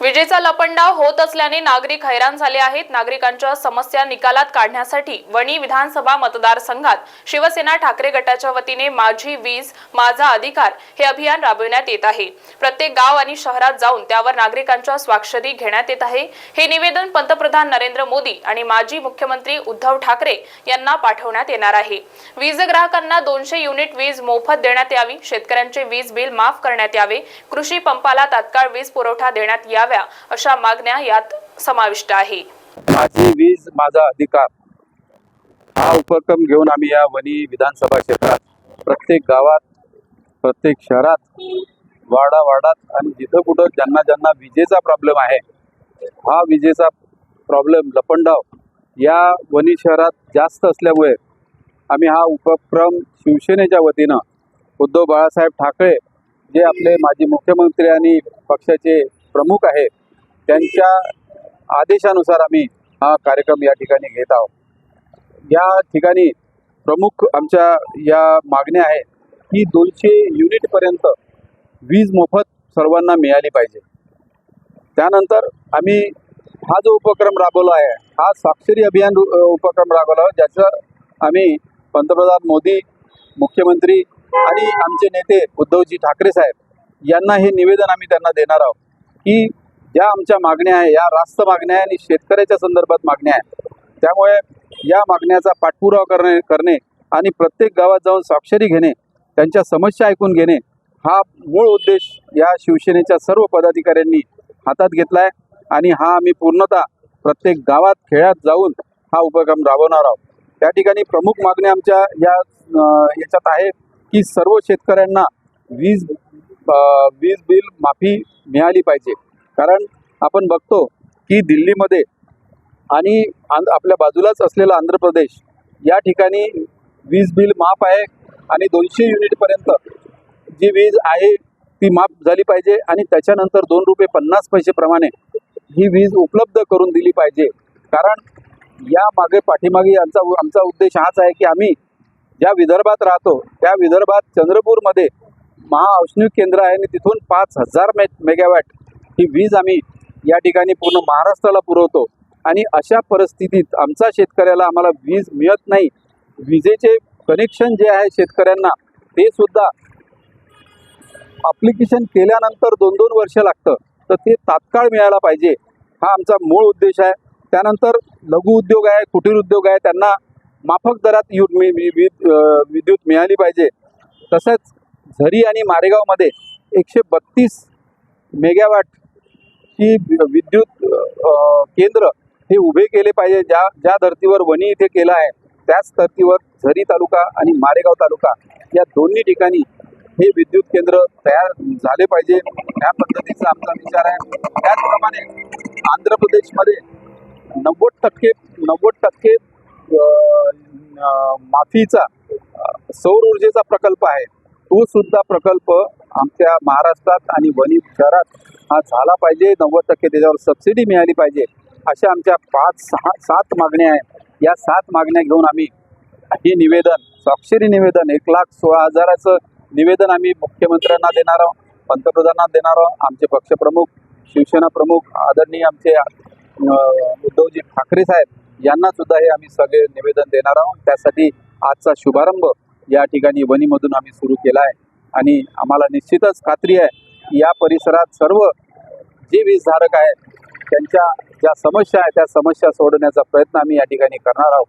विजेचा लपंडाव होत असल्याने नागरिक हैराण झाले आहेत. नागरिकांच्या समस्या निकालात काढण्यासाठी वणी विधानसभा मतदारसंघात शिवसेना ठाकरे गटाच्या वतीने माझी वीज माझा अधिकार हे अभियान राबविण्यात येत आहे. प्रत्येक गाव आणि शहरात जाऊन त्यावर नागरिकांच्या स्वाक्षरी घेण्यात येत आहे. हे निवेदन पंतप्रधान नरेंद्र मोदी आणि माजी मुख्यमंत्री उद्धव ठाकरे यांना पाठवण्यात येणार आहे. वीज ग्राहकांना दोनशे युनिट वीज मोफत देण्यात यावी. शेतकऱ्यांचे वीज बिल माफ करण्यात यावे. कृषी पंपाला तात्काळ वीज पुरवठा देण्यात यावा. याव्या अशा मागण्या यात समाविष्ट आहे. माझी वीज माझा अधिकार हा उपक्रम घेऊन आम्ही या वनी विधानसभा क्षेत्रात प्रत्येक गावात प्रत्येक शहरात वाडा वाडात आणि जिथं कुठं ज्यांना ज्यांना विजेचा प्रॉब्लेम आहे हा विजेचा प्रॉब्लेम लपंडाव या वनी शहरात जास्त असल्यामुळे आम्ही हा उपक्रम शिवसेनेच्या वतीनं उद्धव बाळासाहेब ठाकरे जे आपले माजी मुख्यमंत्री आणि पक्षाचे प्रमुख आहे. त्यांच्या आदेशानुसार आम्ही हा कार्यक्रम या ठिकाणी घेत आहोत. या ठिकाणी प्रमुख आमच्या या मागण्या आहेत की दोनशे युनिटपर्यंत वीज मोफत सर्वांना मिळाली पाहिजे. त्यानंतर आम्ही हा जो उपक्रम राबवला आहे हा साक्षरी अभियान उपक्रम राबवला ज्याचं आम्ही पंतप्रधान मोदी मुख्यमंत्री आणि आमचे नेते उद्धवजी ठाकरे साहेब यांना हे निवेदन आम्ही त्यांना देणार आहोत. की ज्या आमच्या मागण्या आहे या रास्त मागण्या आहे आणि शेतकऱ्याच्या संदर्भात मागण्या आहे. त्यामुळे या मागण्याचा पाठपुरावा करणे करणे आणि प्रत्येक गावात जाऊन स्वाक्षरी घेणे त्यांच्या समस्या ऐकून घेणे हा मूळ उद्देश या शिवसेनेच्या सर्व पदाधिकाऱ्यांनी हातात घेतला आहे आणि हा आम्ही पूर्णतः प्रत्येक गावात खेळात जाऊन हा उपक्रम राबवणार आहोत. त्या ठिकाणी प्रमुख मागण्या आमच्या या याच्यात आहे की सर्व शेतकऱ्यांना वीज वीज बिल माफी मिळाली पाहिजे. कारण आपण बघतो की दिल्लीमध्ये आणि आपल्या बाजूलाच असलेला आंध्र प्रदेश या ठिकाणी वीज बिल माफ आहे आणि दोनशे युनिटपर्यंत जी वीज आहे ती माफ झाली पाहिजे आणि त्याच्यानंतर दोन रुपये पन्नास पैसेप्रमाणे ही वीज उपलब्ध करून दिली पाहिजे. कारण या मागे पाठीमागे यांचा आमचा उद्देश हाच आहे की आम्ही ज्या विदर्भात राहतो त्या विदर्भात चंद्रपूरमध्ये महाऔष्णिक केंद्र आहे आणि तिथून पाच हजार मे मेगावॅट ही वीज आम्ही या ठिकाणी पूर्ण महाराष्ट्राला पुरवतो. आणि अशा परिस्थितीत आमचा शेतकऱ्याला आम्हाला वीज मिळत नाही. विजेचे कनेक्शन जे आहे शेतकऱ्यांना ते सुद्धा अप्लिकेशन केल्यानंतर दोन दोन वर्ष लागतं. तर ते तात्काळ मिळायला पाहिजे. हा आमचा मूळ उद्देश आहे. त्यानंतर लघु उद्योग आहे कुटीर उद्योग आहे त्यांना माफक दरात यु वीज विद्युत मिळाली पाहिजे. तसंच झरी आणि मारेगावमध्ये एकशे बत्तीस मेगावॅट ही विद्युत केंद्र हे उभे केले पाहिजे ज्या ज्या धर्तीवर वणी इथे केलं आहे त्याच धर्तीवर झरी तालुका आणि मारेगाव तालुका या दोन्ही ठिकाणी हे विद्युत केंद्र तयार झाले पाहिजे. या पद्धतीचा आमचा विचार आहे. त्याचप्रमाणे आंध्र प्रदेशमध्ये नव्वद टक्के नव्वद टक्के माफीचा सौर ऊर्जेचा प्रकल्प आहे. तो सुद्धा प्रकल्प आमच्या महाराष्ट्रात आणि वणी शहरात हा झाला पाहिजे. नव्वद टक्के त्याच्यावर सबसिडी मिळाली पाहिजे. अशा आमच्या पाच सहा सात मागण्या आहेत. या सात मागण्या घेऊन आम्ही हे निवेदन स्वाक्षरी निवेदन एक लाख सोळा हजाराचं निवेदन आम्ही मुख्यमंत्र्यांना देणार आहोत पंतप्रधानांना देणार आहोत. आमचे पक्षप्रमुख शिवसेना प्रमुख आदरणीय आमचे उद्धवजी ठाकरे साहेब यांना सुद्धा हे आम्ही सगळे निवेदन देणार आहोत. त्यासाठी आजचा शुभारंभ या ठिकाणी वणीमधून आम्ही सुरू केला आहे. आणि आम्हाला निश्चितच खात्री आहे या परिसरात सर्व जे वीजधारक आहेत त्यांच्या ज्या समस्या आहेत त्या समस्या सोडवण्याचा प्रयत्न आम्ही या ठिकाणी करणार आहोत.